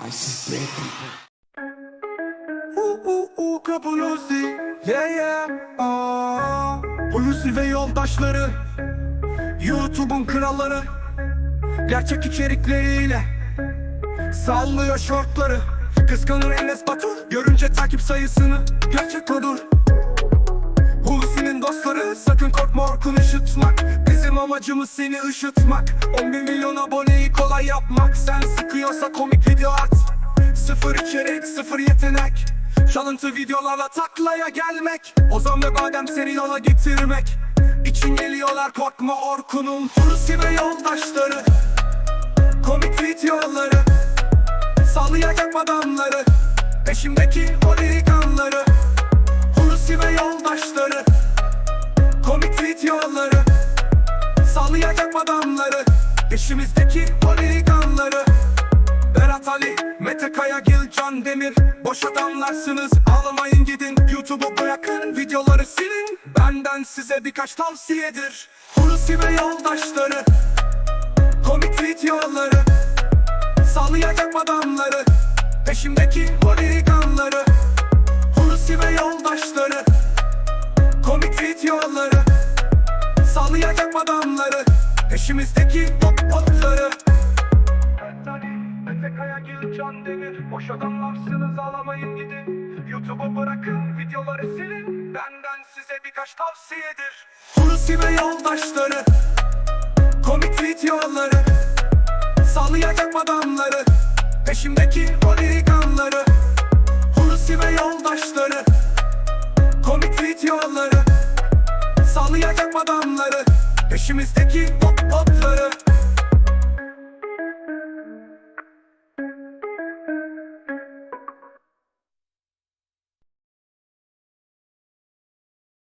I red people. Kapuluzi Yeah yeah. Aa, Hulusi ve yoldaşları. YouTube'un kralları. Gerçek içerikleriyle Sallıyor şortları. Kıskanır Enes Batur Görünce takip sayısını. Gerçek odur. Hulusi'nin dostları Sakın korkma Orkun ışıtmak Amacımız seni ışıtmak 11 milyon aboneyi kolay yapmak. Sen sıkıyorsa komik video at. Sıfır içerik sıfır yetenek. Çalıntı videolarla taklaya gelmek. Ozan ve badem seni yola getirmek. İçin geliyorlar korkma Orkun'un. Hulusi ve yoldaşları. Komik videoları. Sallayacak adamları. Peşimdeki holiganları. Hulusi ve yoldaşları. Komik videoları Sallayacak adamları Peşimizdeki holiganları Berat Ali, Mete Kayagil, Can Demir. Boş adamlarsınız ağlamayın gidin. Youtube'u bırakın videoları silin. Benden size birkaç tavsiyedir. Hulusi ve yoldaşları Komik videoları. Sallayacak adamları Peşimdeki holiganları Sallayacak adamları Peşimizdeki hop hopları Mete Kayagil, Can Demir Boş adamlarsınız ağlamayın gidin. Youtube'u bırakın videoları silin. Benden size birkaç tavsiyedir. Hulusi ve yoldaşları Komik videoları. Sallayacak adamları Peşimdeki holiganları. Hulusi ve yoldaşları Komik videoları. Sallayacak adamları Peşimizdeki hop hopları